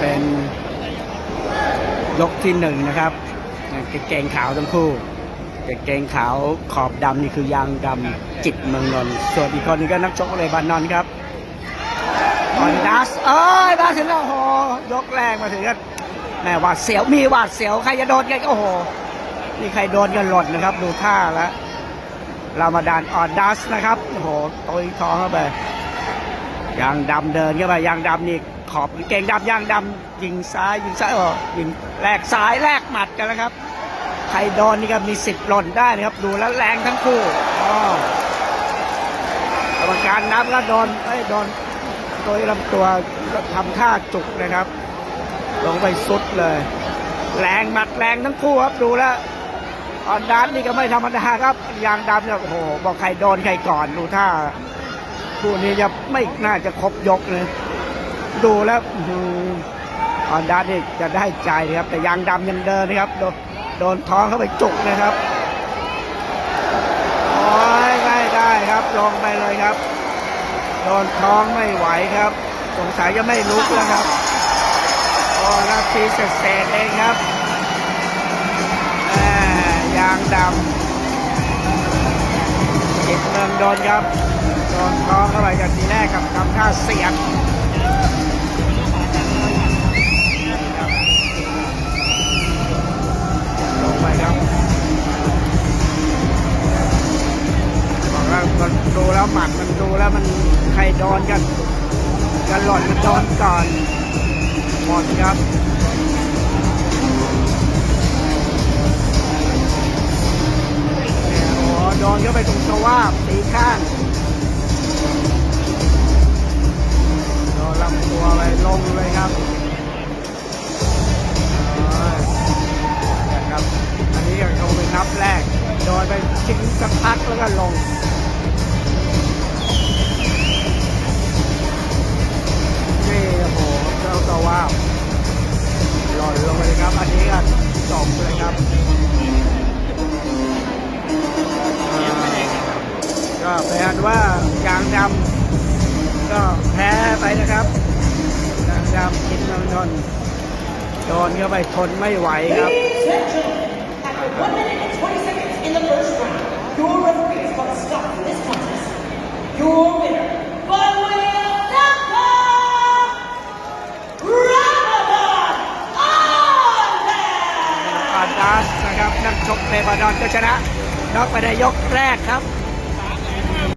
เป็นยกที่หนึ่งนะครับกางเกงขาวทั้งคู่กางเกงขาวขอบดำนี่คือยางดำจิตเมืองนนท์ส่วนอีกคนนึงก็นักชกเลยบานนอนครับออนดัสเอ้ยมาถึงแล้วโหยกแรงมาถึงก็แหมหวาดเสียวมีหวาดเสียวใครจะโดนกันโอ้โหนี่ใครโดนกันหล่นนะครับ ดูท่าแล้วรามาดานออนดัสนะครับโหโตัวท้องเข้าไป ยางดำเดินเข้าไปยางดำนี่ขอบเก่งดำยางดำยิงซ้ายยิงซ้ายโอ้ยิงแลกซ้ายแลกหมัดกันแล้วครับใครโดนนี่ก็มีสิทธิ์หล่นได้นะครับ ดูแล้วแรงทั้งคู่อ๋อกรรมการนับแล้วโดนไอ้ยโดนโดยลำตัวทำท่าจุกนะครับ ลงไปสุดเลย แรงหมัดแรงทั้งคู่ครับดูแล้วออนดานนี่ก็ไม่ธรรมดาครับยางดำเนี่ยโอ้โหบอกใครโดนใครก่อนดูท่า คู่นี้จะไม่น่าจะครบยกเลย ดูแล้วออนดานนี่จะได้ใจนะครับ แต่ยางดำยังเดินนะครับ โดนโดนท้องเข้าไปจุกนะครับโอ้ยไม่ได้ครับลงไปเลยครับ โดนท้องไม่ไหวครับ สงสัยจะไม่ลุกแล้วครับโอ้นาทีเศษๆเองครับแหม่ยางดำ โดนครับ โดนท้องเข้าไปกันทีแรกกับทำท่าเสียงลงไปครับบอกแล้วมันดูแล้วหมัดมันดูแล้วมันใครโดนกันกันหล่อนมันโดนก่อนหมดครับ นเข้าไปตรงสวาบสีข้างโดนลำตัวไปลงเลยครับอ้ยนะครับ อันนี้ก็คงเป็นนับแรก โดยไปทิ้งสักพักแล้วก็ลงนี่โอ้โหเจ้าตัวว่าบหล่นลงไปเลยครับ อันนี้ก็จบเลยครับันว่ากลางดำก็แพ้ไปนะครับกลางดำกินนนนโดนเข้าไปทนไม่ไหวครับ Your ดัสนะครับนักชกเลบานอนก็ชนะน็อกไปในยกแรกครับ